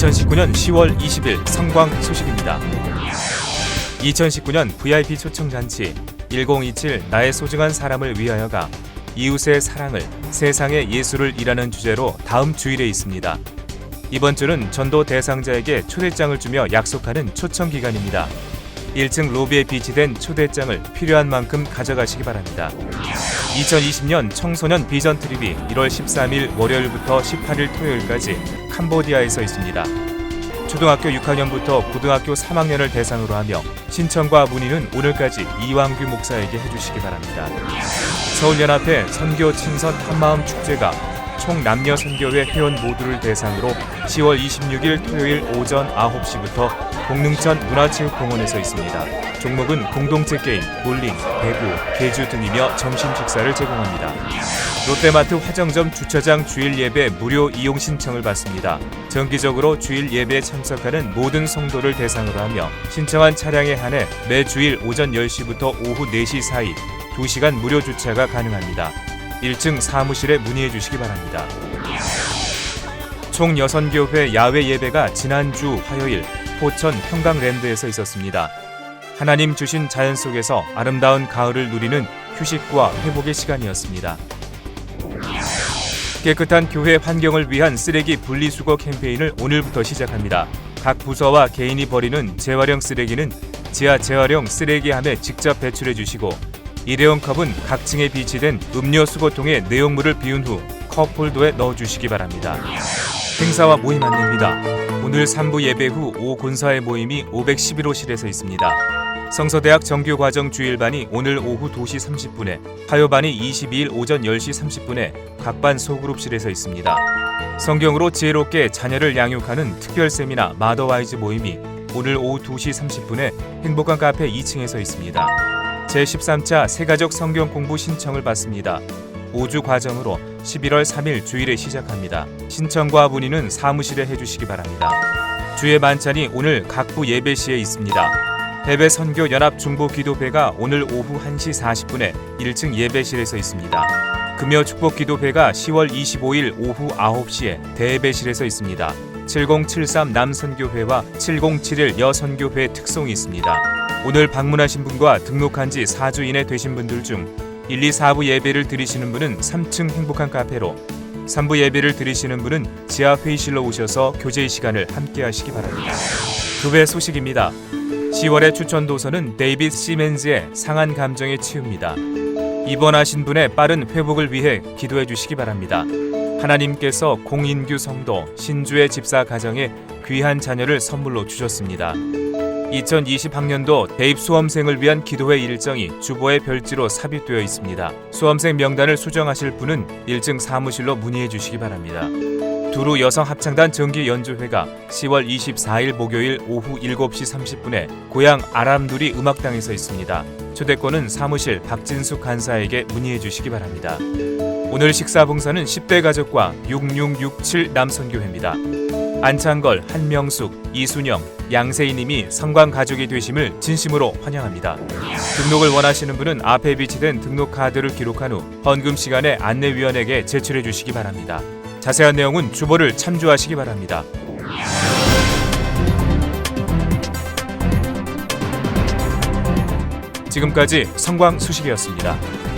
2019년 10월 20일 성광 소식입니다. 2019년 VIP 초청 잔치 1027 나의 소중한 사람을 위하여가 이웃의 사랑을 세상의 예술을 이라는 주제로 다음 주일에 있습니다. 이번 주는 전도 대상자에게 초대장을 주며 약속하는 초청 기간입니다. 1층 로비에 비치된 초대장을 필요한 만큼 가져가시기 바랍니다. 2020년 청소년 비전 트립이 1월 13일 월요일부터 18일 토요일까지 캄보디아에서 있습니다. 초등학교 6학년부터 고등학교 3학년을 대상으로 하며 신청과 문의는 오늘까지 이왕규 목사에게 해주시기 바랍니다. 서울연합회 선교 친선 한마음 축제가 총 남녀 선교회 회원 모두를 대상으로 10월 26일 토요일 오전 9시부터 공릉천 문화체육공원에서 있습니다. 종목은 공동체 게임, 볼링, 배구, 개주 등이며 점심 식사를 제공합니다. 롯데마트 화정점 주차장 주일 예배 무료 이용 신청을 받습니다. 정기적으로 주일 예배에 참석하는 모든 성도를 대상으로 하며 신청한 차량에 한해 매 주일 오전 10시부터 오후 4시 사이 2시간 무료 주차가 가능합니다. 1층 사무실에 문의해 주시기 바랍니다. 총 여선교회 야외 예배가 지난주 화요일 포천 평강랜드에서 있었습니다. 하나님 주신 자연 속에서 아름다운 가을을 누리는 휴식과 회복의 시간이었습니다. 깨끗한 교회 환경을 위한 쓰레기 분리수거 캠페인을 오늘부터 시작합니다. 각 부서와 개인이 버리는 재활용 쓰레기는 지하 재활용 쓰레기함에 직접 배출해 주시고 일회용 컵은 각 층에 비치된 음료 수거통에 내용물을 비운 후 컵 홀더에 넣어 주시기 바랍니다. 행사와 모임 안내입니다. 오늘 3부 예배 후 오후 군사의 모임이 511호실에서 있습니다. 성서대학 정규과정 주일반이 오늘 오후 2시 30분에, 화요반이 22일 오전 10시 30분에 각 반 소그룹실에서 있습니다. 성경으로 지혜롭게 자녀를 양육하는 특별 세미나 마더와이즈 모임이 오늘 오후 2시 30분에 행복한 카페 2층에서 있습니다. 제13차 세가족 성경 공부 신청을 받습니다. 5주 과정으로 11월 3일 주일에 시작합니다. 신청과 문의는 사무실에 해주시기 바랍니다. 주의 만찬이 오늘 각부 예배 시에 있습니다. 대배 선교 연합 중보 기도회가 오늘 오후 1시 40분에 1층 예배실에서 있습니다. 금요 축복 기도회가 10월 25일 오후 9시에 대배실에서 있습니다. 7073 남선교회와 7071 여선교회 특송이 있습니다. 오늘 방문하신 분과 등록한 지 4주 이내 되신 분들 중 1, 2, 4부 예배를 드리시는 분은 3층 행복한 카페로 3부 예배를 드리시는 분은 지하 회의실로 오셔서 교제 시간을 함께 하시기 바랍니다. 교회 소식입니다. 10월의 추천 도서는 데이빗 시멘즈의 상한 감정의 치유입니다. 입원하신 분의 빠른 회복을 위해 기도해 주시기 바랍니다. 하나님께서 공인규 성도 신주의 집사 가정에 귀한 자녀를 선물로 주셨습니다. 2020학년도 대입 수험생을 위한 기도회 일정이 주보의 별지로 삽입되어 있습니다. 수험생 명단을 수정하실 분은 1층 사무실로 문의해 주시기 바랍니다. 두루 여성 합창단 정기 연주회가 10월 24일 목요일 오후 7시 30분에 고향 아람누리 음악당에서 있습니다. 초대권은 사무실 박진숙 간사에게 문의해 주시기 바랍니다. 오늘 식사 봉사는 10대 가족과 6667 남선교회입니다. 안창걸, 한명숙, 이순영, 양세희님이 성광 가족이 되심을 진심으로 환영합니다. 등록을 원하시는 분은 앞에 비치된 등록 카드를 기록한 후 헌금 시간에 안내위원에게 제출해 주시기 바랍니다. 자세한 내용은 주보를 참조하시기 바랍니다. 지금까지 성광 수식이었습니다.